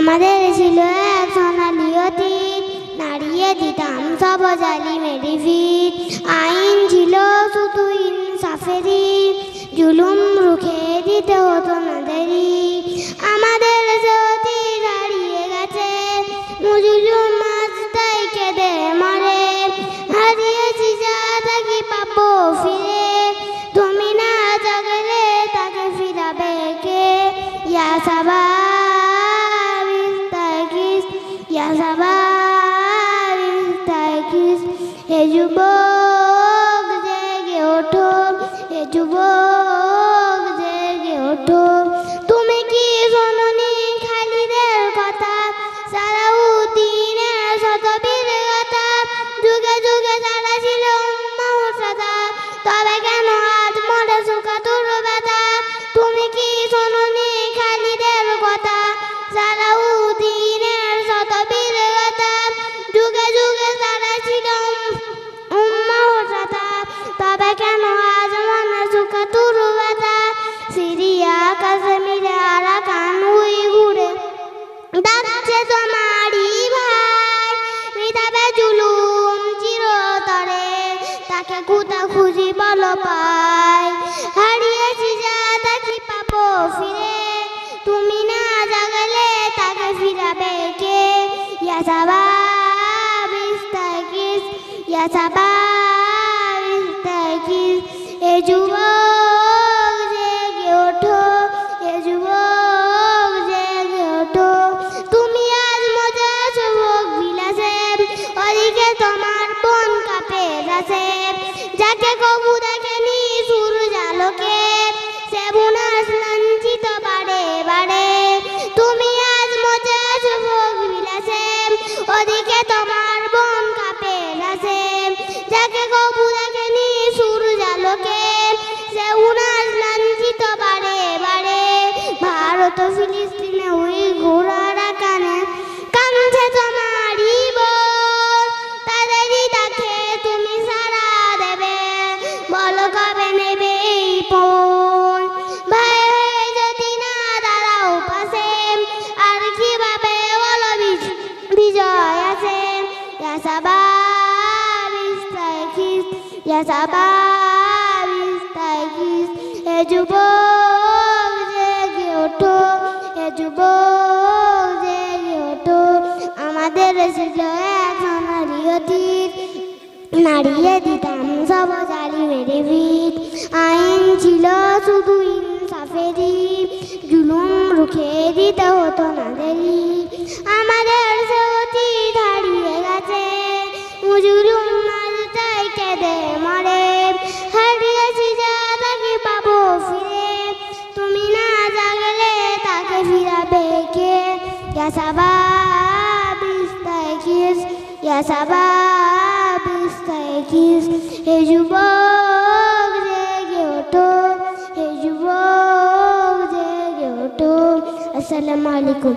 আমাদের ছিল এক সোনালি অতীত নাড়িয়ে দিতাম সব জালিমেরি ফিট আইন ছিল শুধু ইনসাফেরি জুলুম রুখে দিতে হতো না দেরি আমাদের যে অতীত গেছে। মুজুলুম আজ তাই কেঁদে মরে। হারিয়েছি যা তাকে পাবো ফিরে। তুমি না জাগলে তাকে ফিরাবে কে? ইয়া সাবাব ইয়া সাবাব ইস্তাকিস হে যুবক জেগে ওঠো হে যুবক ডাকছে তোমারই ভাই মিটাবে জুলুম চিরতরে, তাকে কোথা খুঁজি বলো পাই। হারিয়েছি যা তাকে পাবো ফিরে, তুমি না জাগলে তাকে ফিরাবে কে? ইয়া সাবাব ইস্তাকিস ইয়া সাবাব ইস্তাকিস এ যুবক আছে যাকে কবু দেখেনি সূর্য আলোকে সে বুনাস লাঞ্ছিত বাড়ে বাড়ে তুমি আজ মজা যুবক বিলাসে, ওদিকে তোমার বোন কাপে আছে যাকে কবু দেখেনি সূর্য আলোকে সে উনাস লাঞ্ছিত বাড়ে বাড়ে ভারত ফিলিস্তিনে আমাদের ছিল সোনালি অতীত নাড়িয়ে দিতাম সব জালি মেরে ভিত আইন ছিল শুধু ইনসাফেরি জুলুম রুখে দিতে হতো না দেরি আমাদের সাবাব ইস্তাকিস হে যুবক জেগে ওঠো। হে যুবক জেগে ওঠো। আসসালামু আলাইকুম।